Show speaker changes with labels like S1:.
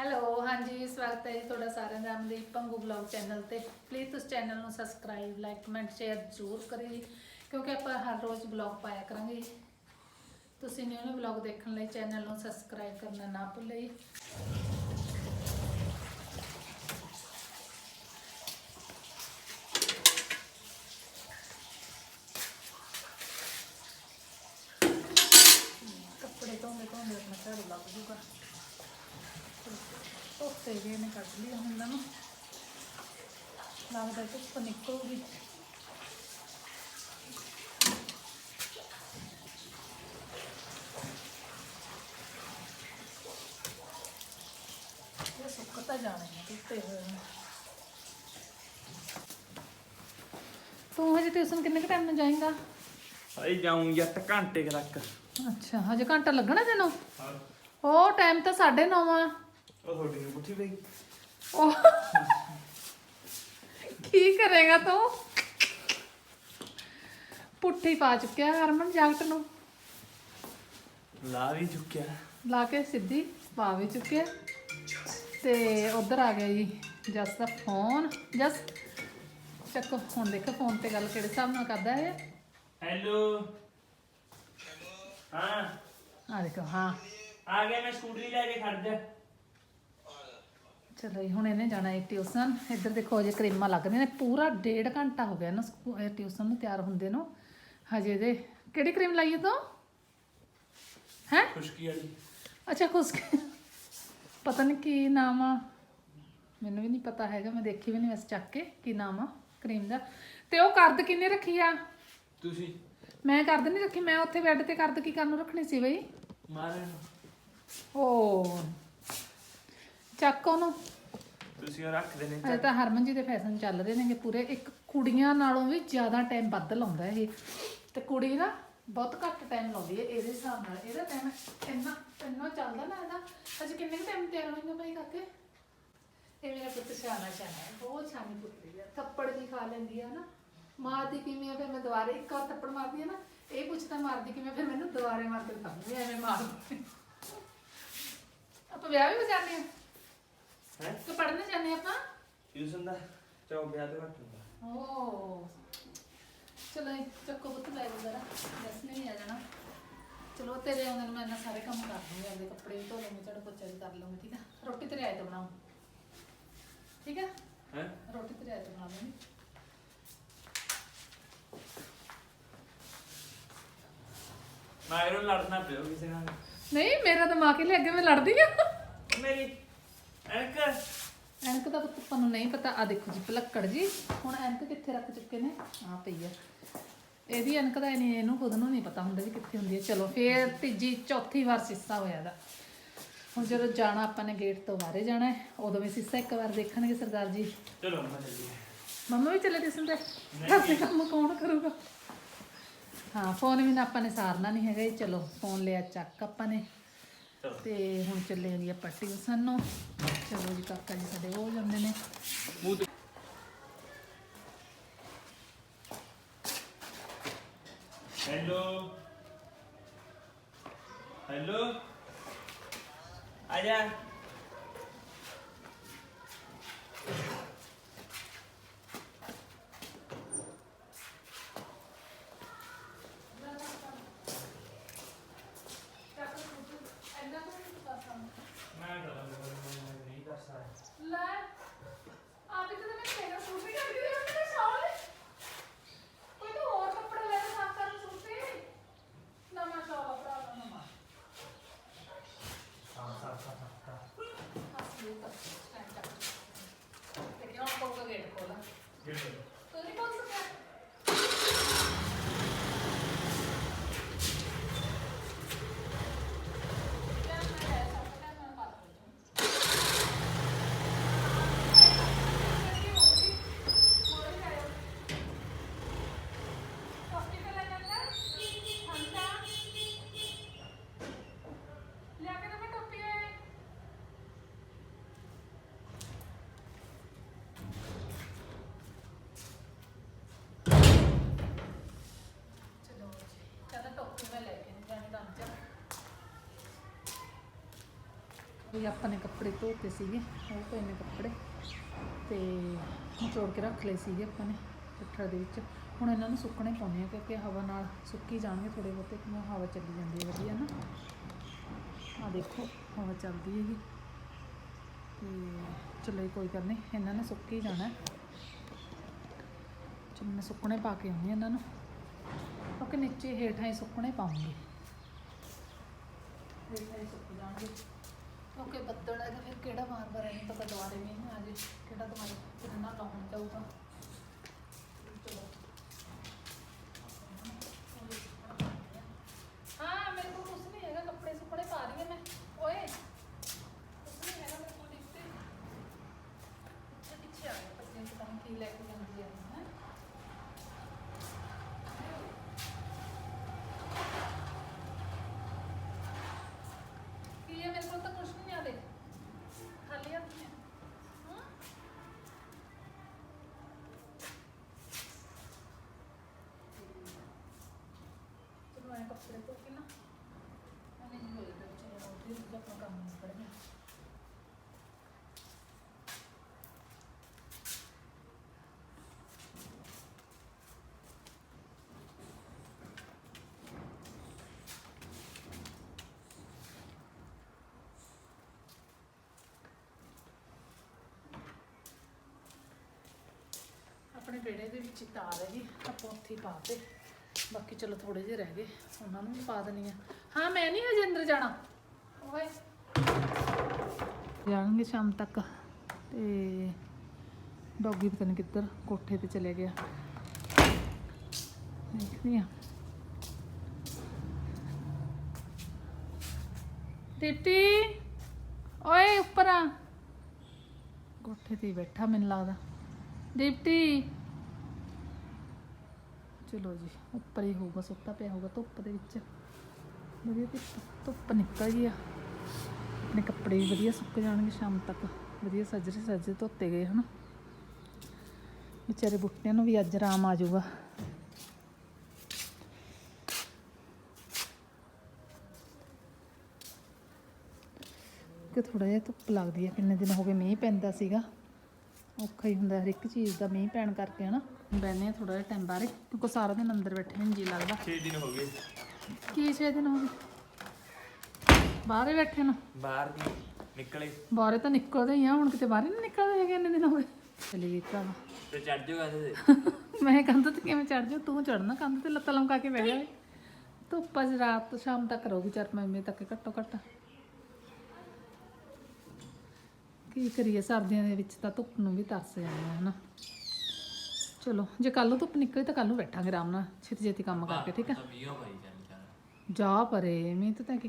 S1: Hello, ਹਾਂਜੀ, ਸਵਾਗਤ ਹੈ ਜੀ ਤੁਹਾਡਾ ਸਾਰਿਆਂ ਦਾ ਅਮਦੀਪ ਪੰਗੂ ਬਲੌਗ ਚੈਨਲ ਤੇ। ਪਲੀਜ਼ ਤੁਸੀਂ ਚੈਨਲ ਨੂੰ ਸਬਸਕ੍ਰਾਈਬ ਲਾਈਕ ਕਮੈਂਟ ਸ਼ੇਅਰ ਜ਼ਰੂਰ ਕਰਿਓ ਜੀ, ਕਿਉਂਕਿ ਆਪਾਂ ਹਰ ਰੋਜ਼ ਬਲੌਗ ਪਾਇਆ ਕਰਾਂਗੇ ਜੀ। ਤੁਸੀਂ ਨਿਊ ਨਿਊ ਬਲੌਗ ਦੇਖਣ ਲਈ ਚੈਨਲ ਨੂੰ ਸਬਸਕ੍ਰਾਈਬ ਕਰਨਾ ਨਾ ਭੁੱਲੇ ਜੀ। ਕੱਪੜੇ ਧੋਂਦੇ ਧੋਂਦੇ ਆਪਣਾ ਝਾੜੂ ਲੱਗ ਜੂਗਾ। ਧੋਤੇ ਗਏ ਨੇ ਕੱਢ ਲਿਆ ਇਹਨਾਂ ਨੂੰ। ਲੱਗਦਾ ਧੁੱਪ ਨਿਕਲੂਗੀ। ਇਹ ਸੁੱਕ ਤਾਂ ਜਾਣੇ ਨੇ ਹੋਏ ਨੇ। ਤੂੰ ਹਜੇ ਟਿਊਸ਼ਨ ਕਿੰਨੇ ਕੁ ਟਾਈਮ ਨੂੰ ਜਾਏਂਗਾ?
S2: ਹਾਏ ਜਾਉਂ ਜੱਟ ਘੰਟੇ ਕੁ ਤੱਕ।
S1: ਅੱਛਾ ਹਜੇ ਘੰਟਾ ਲੱਗਣਾ ਤੈਨੂੰ? ਉਹ ਟਾਈਮ ਤਾਂ 9:30 ਆ।
S2: ਉਹ ਤੁਹਾਡੀ ਨੂੰ ਪੁੱਛੀ ਬਈ
S1: ਉਹ ਕੀ ਕਰੇਗਾ ਤੂੰ? ਪੁੱਠੀ ਪਾ ਚੁੱਕਿਆ ਹਰਮਨ ਜੈਕਟ ਨੂੰ।
S2: ਲਾ ਵੀ ਚੁੱਕਿਆ।
S1: ਲਾ ਕੇ ਸਿੱਧੀ ਪਾ ਵੀ ਚੁੱਕਿਆ। ਤੇ ਉਧਰ ਆ ਗਿਆ ਜੀ ਜਸ ਦਾ ਫੋਨ। ਜਸ ਚੱਕੋ ਹੁਣ ਦੇਖੋ ਫੋਨ ਤੇ ਗੱਲ ਕਿਹੜੇ ਹਿਸਾਬ ਨਾਲ ਕਰਦਾ ਹੈ
S2: ਹੈਲੋ। ਹਾਂ।
S1: ਆ ਦੇਖੋ ਹਾਂ।
S2: ਆ ਗਿਆ ਮੈਂ ਸਕੂਟਰੀ ਲੈ ਕੇ ਖੜ ਜਾ।
S1: ਚਲੋ ਜੀ ਹੁਣ ਇਹਨੇ ਜਾਣਾ ਹੈ ਟਿਊਸ਼ਨ। ਇੱਧਰ ਦੇਖੋ ਅਜੇ ਕਰੀਮਾਂ ਲੱਗਦੀਆਂ ਨੇ। ਪੂਰਾ ਡੇਢ ਘੰਟਾ ਹੋ ਗਿਆ ਨਾ ਸਕੂ- ਇਹ ਟਿਊਸ਼ਨ ਨੂੰ ਤਿਆਰ ਹੁੰਦੇ ਨੂੰ। ਹਜੇ ਦੇ ਕਿਹੜੀ ਕਰੀਮ ਲਾਈ ਤੂੰ? ਹੈ?
S2: ਖੁਸ਼ਕੀ ਵਾਲੀ।
S1: ਅੱਛਾ ਖੁਸ਼ਕ। ਪਤਾ ਨਹੀਂ ਕੀ ਨਾਮ ਆ। ਮੈਨੂੰ ਵੀ ਨਹੀਂ ਪਤਾ ਹੈਗਾ ਮੈਂ ਦੇਖੀ ਵੀ ਨਹੀਂ ਵੈਸੇ ਚੱਕ ਕੇ ਕੀ ਨਾਮ ਆ ਕਰੀਮ ਦਾ। ਤੇ ਉਹ ਕਰਦ ਕਿੰਨੇ ਰੱਖੀ ਆ?
S2: ਤੁਸੀਂ।
S1: ਮੈਂ ਕਰਦ ਨਹੀਂ ਰੱਖੀ ਮੈਂ ਉੱਥੇ ਬੈੱਡ ਤੇ ਕਰਦ ਕੀ ਕਰਨ ਨੂੰ ਰੱਖਣੀ ਸੀ ਬਈ?
S2: ਮਾਰੇ ਨੂੰ।
S1: ਓ ਚੱਕ ਉਹਨੂੰ।
S2: ਤੁਸੀਂ ਉਹ ਰੱਖ ਦੇਣੇ
S1: ਅਜੇ ਤਾਂ ਹਰਮਨ ਜੀ ਦੇ ਫੈਸ਼ਨ ਚੱਲ ਰਹੇ ਨੇਗੇ ਪੂਰੇ। ਇੱਕ ਕੁੜੀਆਂ ਨਾਲੋਂ ਵੀ ਜ਼ਿਆਦਾ ਟਾਈਮ ਵੱਧ ਲਾਉਂਦਾ ਇਹ। ਤੇ ਕੁੜੀ ਨਾ ਬਹੁਤ ਘੱਟ ਟਾਈਮ ਲਾਉਂਦੀ ਹੈ ਇਹਦੇ ਹਿਸਾਬ ਨਾਲ। ਇਹਦਾ ਟਾਈਮ ਇੰਨਾ ਇੰਨਾ ਚੱਲਦਾ ਨਾ ਇਹਦਾ। ਅਜੇ ਕਿੰਨੇ ਕੁ ਟਾਈਮ ਤਿਆਰ ਹੋਏਗਾ ਭਾਈ ਕਾਕੇ? ਇਹ ਮੇਰਾ ਪੁੱਤ ਸ਼ਾਨਾ ਸ਼ਾਨਾ ਹੈ। ਬਹੁਤ ਸ਼ਾਨੀ ਪੁੱਤਰੀ ਹੈ ਥੱਪੜ ਵੀ ਖਾ ਲੈਂਦੀ ਹੈ ਨਾ ਮਾਰਦੀ ਕਿਵੇਂ ਆ ਫਿਰ ਮੈਂ ਦੁਬਾਰੇ ਇੱਕ ਵਾਰ ਥੱਪੜ ਮਾਰਦੀ ਹੈ ਨਾ ਇਹ ਪੁੱਛਦਾ ਮਾਰਦੀ ਕਿਵੇਂ ਫਿਰ ਮੈਨੂੰ ਦੁਬਾਰੇ ਮਾਰ ਕੇ ਦਿਖਾਉਂਦੀ ਐਵੇਂ ਮਾਰ ਆਪਾਂ ਵਿਆਹ ਵੀ ਹੋ ਜਾਂਦੇ ਆ।
S2: ਹੈ।
S1: ਕਿ ਪੜ੍ਹਨੇ ਜਾਂਦੇ ਆਪਾਂ?
S2: ਟਿਊਸ਼ਨ ਦਾ ਚੌਕ ਵਿਆਹ ਤੇ ਘੱਟ ਹੁੰਦਾ।
S1: ਓ ਚਲੋ ਇਹ ਚੱਕੋ ਬੁੱਤ ਲੈ ਜਰਾ। ਦਸ ਨਹੀਂ ਆ ਜਾਣਾ। ਚਲੋ ਤੇਰੇ ਆਉਂਦੇ ਨੂੰ ਮੈਂ ਇੰਨਾ ਸਾਰੇ ਕੰਮ ਕਰ ਦੂੰਗੀ ਆਪਦੇ ਕੱਪੜੇ ਵੀ ਧੋ ਲੂੰਗੀ ਝਾੜੂ ਪੋਚਾ ਵੀ ਕਰ ਲੂੰਗੀ ਠੀਕ ਆ? ਰੋਟੀ ਤੇਰੇ ਆਏ ਤੋਂ ਬਣਾਉਂ ਠੀਕ ਆ?
S2: ਹੈ?
S1: ਰੋਟੀ ਤੇਰੇ ਆਏ ਤੋਂ ਬਣਾ ਲੂੰਗੀ।
S2: ਮੈਂ ਇਹਨੂੰ ਲੜਨਾ ਪਿਓ ਕਿਸੇ ਨਾਲ।
S1: ਨਹੀਂ ਮੇਰਾ ਦਿਮਾਗ ਹੀ ਲੈ ਅੱਗੇ ਮੈਂ ਲੜਦੀ ਆ।
S2: ਮੇਰੀ ਐਨਕ।
S1: ਐਨਕ ਦਾ ਪੁੱਤ ਆਪਾਂ ਨੂੰ ਨਹੀਂ ਪਤਾ। ਆ ਦੇਖੋ ਜੀ ਪਲੱਕੜ ਜੀ। ਹੁਣ ਐਨਕ ਕਿੱਥੇ ਰੱਖ ਚੁੱਕੇ ਨੇ? ਆ ਪਈ ਆ। ਇਹਦੀ ਐਨਕ ਦਾ ਨਹੀਂ ਇਹਨੂੰ ਖੁਦ ਨੂੰ ਨਹੀਂ ਪਤਾ ਹੁੰਦਾ ਵੀ ਕਿੱਥੇ ਹੁੰਦੀ ਹੈ। ਚਲੋ ਫੇਰ ਤੀਜੀ ਚੌਥੀ ਵਾਰ ਸਿੱਸਾ ਹੋਇਆ ਦਾ ਹੁਣ ਜਦੋਂ ਜਾਣਾ ਆਪਾਂ ਨੇ ਗੇਟ ਤੋਂ ਬਾਹਰੇ ਜਾਣਾ ਹੈ ਉਦੋਂ ਵੀ ਸਿੱਸਾ ਇੱਕ ਵਾਰ ਦੇਖਣਗੇ ਸਰਦਾਰ ਜੀ।
S2: ਚਲੋ ਮੈਂ ਚੱਲੀ
S1: ਮੰਮਾ ਵੀ ਚੱਲੇ ਟਿਊਸ਼ਨ ਤੇ? ਘਰ ਕੰਮ ਕੌਣ ਕਰੂਗਾ? ਹਾਂ ਫੋਨ ਵੀ ਨਾ ਆਪਾਂ ਨੇ ਸਾਰਨਾ ਨਹੀਂ ਹੈਗਾ ਜੀ। ਚਲੋ ਫੋਨ ਲਿਆ ਚੱਕ ਆਪਾਂ ਨੇ।
S2: ਚਲੋ।
S1: ਤੇ ਹੁਣ ਚੱਲੇ ਜੀ ਆਪਾਂ ਟਿਊਸ਼ਨ ਨੂੰ। ਚਲੋ ਜੀ ਕਾਕਾ ਜੀ ਸਾਡੇ ਹੋ ਜਾਂਦੇ ਨੇ
S2: ਮੂੰਹ ਤੇ ਹੈਲੋ ਹੈਲੋ ਆ ਜਾ ਮੈਂ ਨਹੀਂ ਕਰ ਸਕਦਾ
S1: ਲੈ ਆਪ ਇਤਨੇ ਮੈਂ ਤੇਰਾ ਸੂਟ ਨਹੀਂ ਕਰਦੀ ਤੇ ਮੈਂ ਸ਼ਾਲ ਕੋਈ ਤਾਂ ਹੋਰ ਕੱਪੜਾ ਲੈ ਕੇ ਸਾਫ਼ ਕਰਨ ਸੂਟ ਤੇ ਨਵਾਂ ਸ਼ਾਲ ਭਰਾ ਦਾ ਨਵਾਂ
S2: ਹਾਂ ਸਾ ਸਾ ਸਾ
S1: ਅਸਲੀ ਤਾਂ ਸਟੈਂਡ ਕਰ ਤੇ ਵੀ ਆਪਾਂ ਨੇ ਕੱਪੜੇ ਧੋਤੇ ਸੀਗੇ ਉਹ ਪਏ ਨੇ ਕੱਪੜੇ ਤੇ ਨਿਚੋੜ ਕੇ ਰੱਖ ਲਏ ਸੀਗੇ ਆਪਾਂ ਨੇ ਪੱਠਰ ਦੇ ਵਿੱਚ। ਹੁਣ ਇਹਨਾਂ ਨੂੰ ਸੁੱਕਣੇ ਪਾਉਣੇ ਆ ਕਿਉਂਕਿ ਹਵਾ ਨਾਲ ਸੁੱਕੀ ਜਾਣਗੇ ਥੋੜੇ ਬਹੁਤੇ ਕਿਉਂ ਹਵਾ ਚੱਲੀ ਜਾਂਦੀ ਹੈ ਵਧੀਆ ਨਾ। ਆ ਦੇਖੋ ਹਵਾ ਚੱਲਦੀ ਹੈਗੀ। ਤੇ ਚਲੋ ਜੀ, ਕੋਈ ਗੱਲ ਨਹੀਂ ਇਹਨਾਂ ਨੇ ਸੁੱਕੀ ਜਾਣਾ। ਚਲੋ ਮੈਂ ਸੁੱਕਣੇ ਪਾ ਕੇ ਆਉਂਦੀ ਹਾਂ ਇਹਨਾਂ ਨੂੰ। ਕਿਉਂਕਿ ਨੀਚੇ ਹੇਠਾਂ ਹੀ ਸੁੱਕਣੇ ਪਾਉਂਗੀ। ਹੇਠਾਂ ਹੀ ਸੁੱਕ ਜਾਣਗੇ। ਓਕੇ ਬੱਦਲ ਹੈ ਤਾਂ ਫਿਰ ਕਿਹੜਾ ਵਾਰ ਵਾਰ ਨਹੀਂ ਪਤਾ ਦੁਆਰੇ ਮੀਂਹ ਆ ਜੇ ਕਿਹੜਾ ਦੁਬਾਰੇ ਕਿੰਨਾ ਲਾਉਣ ਜਾਊਗਾ ਚਲੋ ਹਾਂ ਮੇਰੇ ਕੋਲ ਕੁਛ ਨਹੀਂ ਹੈਗਾ ਕੱਪੜੇ ਸੁੱਕਣੇ ਪਾ ਰਹੀ ਹਾਂ ਮੈਂ ਓਏ ਕੁਛ ਨਹੀਂ ਹੈਗਾ ਮੇਰੇ ਕੋਲ ਲਿਖਤੇ ਪਿੱਛੇ ਪਿੱਛੇ ਆ ਗਿਆ ਪਤਾ ਨਹੀਂ ਪਤਾ ਨਹੀਂ ਕੀ ਲੈ ਕੇ ਜਾਂਦੀ ਹੈ ਹੈ ਕੀ ਹੈ ਮੇਰੇ ਕੋਲ ਤਾਂ ਕੁਛ ਨਹੀਂ ਆ ਦੇ ਖਾਲੀ ਹੱਥ ਨੇ ਹਾਂ ਚਲੋ ਇਹ ਕੱਪੜੇ ਧੋ ਕੇ ਨਾ ਉਹਨੇ ਜੀ ਹੋਈ ਤੇ ਚਲੋ ਉਹਦੇ ਵੀ ਆਪਾਂ ਕੰਮ ਨਿਬੜ ਗਿਆ ਆਪਣੇ ਬੇੜੇ ਦੇ ਵਿੱਚ ਤਾਰ ਹੈ ਜੀ ਆਪਾਂ ਉੱਥੇ ਪਾ ਤੇ ਬਾਕੀ ਚਲੋ ਥੋੜੇ ਜਿਹੇ ਰਹਿ ਗਏ, ਉਹਨਾਂ ਨੂੰ ਵੀ ਪਾ ਦੇਣੀ ਆ ਹਾਂ, ਮੈਂ ਨਹੀਂ ਹਜੇ ਅੰਦਰ ਜਾਣਾ। ਓਏ। ਜਾਣਗੇ ਸ਼ਾਮ ਤੱਕ। ਤੇ ਡੌਗੀ ਪਤਾ ਨਹੀਂ ਕਿੱਧਰ, ਕੋਠੇ ਤੇ ਚਲੇ ਗਿਆ। ਦੇਖਦੀ ਆ ਟਿੱਟੀ ਓਏ ਉੱਪਰ ਆ। ਕੋਠੇ ਤੇ ਬੈਠਾ ਮੈਨੂੰ ਲੱਗਦਾ। ਦੀਪਤੀ ਚਲੋ ਜੀ, ਉੱਪਰ ਹੀ ਹੋਊਗਾ, ਸੁੱਤਾ ਪਿਆ ਹੋਊਗਾ ਧੁੱਪ ਦੇ ਵਿੱਚ। ਵਧੀਆ ਧੁੱਪ ਧੁੱਪ ਨਿਕਲ ਗਈ ਆ। ਆਪਣੇ ਕੱਪੜੇ ਵੀ ਵਧੀਆ ਸੁੱਕ ਜਾਣਗੇ ਸ਼ਾਮ ਤੱਕ। ਵਧੀਆ ਸੱਜਰੇ ਸੱਜੇ ਧੋਤੇ ਗਏ, ਹਨ। ਵਿਚਾਰੇ ਬੁੱਟਿਆਂ ਨੂੰ ਵੀ ਅੱਜ ਆਰਾਮ ਆ ਜਾਊਗਾ। ਕਿ ਥੋੜਾ ਜਿਹਾ ਧੁੱਪ ਲੱਗਦੀ ਹੈ ਕਿੰਨੇ ਦਿਨ ਹੋ ਗਏ ਮੀਂਹ ਪੈਂਦਾ ਸੀਗਾ। ਔਖਾ ਹੀ ਹੁੰਦਾ ਹਰ ਇੱਕ ਚੀਜ਼ ਦਾ ਮੀਂਹ ਪੈਣ ਕਰਕੇ ਹਨਾ। ਬੈਨੇ ਆ ਥੋੜਾ ਜਿਹਾ ਟਾਈਮ ਬਾਰੇ ਕਿਉਂਕਿ ਸਾਰਾ ਦਿਨ ਅੰਦਰ ਬੈਠੇ ਨਹੀਂ ਜੀ ਲੱਗਦਾ।
S2: 6 ਦਿਨ ਹੋ ਗਏ।
S1: ਕੀ 6 ਦਿਨ ਹੋ ਗਏ? ਬਾਹਰੇ ਬੈਠੇ ਨੂੰ।
S2: ਬਾਹਰ ਦੀ ਨਿਕਲੇ।
S1: ਬਾਹਰੇ ਤਾਂ ਨਿਕਲਦੇ ਹੀ ਆ ਹੁਣ ਕਿਤੇ ਬਾਹਰ ਨਹੀਂ ਨਿਕਲਦੇ ਹੈਗੇ ਇੰਨੇ ਦਿਨ ਹੋ ਗਏ। ਚਲੀ ਗਈ ਭਰਾਵਾ
S2: ਤੇ ਚੜ ਜਾਊਗਾ ਇਹਦੇ
S1: ਮੈਂ ਕੰਧ ਤੇ ਕਿਵੇਂ ਚੜ ਜਾ ਤੂੰ ਚੜਨਾ ਕੰਧ ਤੇ ਲੱਤਾਂ ਲਮਕਾ ਕੇ ਬਹਿ ਜਾ। ਧੁੱਪ ਅੱਜ ਰਾਤ ਤੋਂ ਸ਼ਾਮ ਤੱਕ ਰਹੂਗੀ ਚਾਰ ਪੰਜ ਵਜੇ ਤੱਕ ਘੱਟੋ ਘੱਟ। ਕੀ ਕਰੀਏ ਸਰਦੀਆਂ ਦੇ ਵਿੱਚ ਤਾਂ ਧੁੱਪ ਨੂੰ ਵੀ ਤਰਸ ਜਾਂਦਾ ਹੈ ਨਾ। ਚਲੋ ਜੇ ਕੱਲ ਨੂੰ ਧੁੱਪ ਨਿਕਲੇ ਤਾਂ ਕੱਲ ਨੂੰ ਬੈਠਾਂਗੇ ਆਰਾਮ ਨਾਲ ਛੇਤੀ ਛੇਤੀ ਕੰਮ ਕਰਕੇ ਠੀਕ ਹੈ?
S2: ਤਾਂ
S1: ਜਾ ਪਰੇ ਮੈਂ ਤਾਂ ਕੀ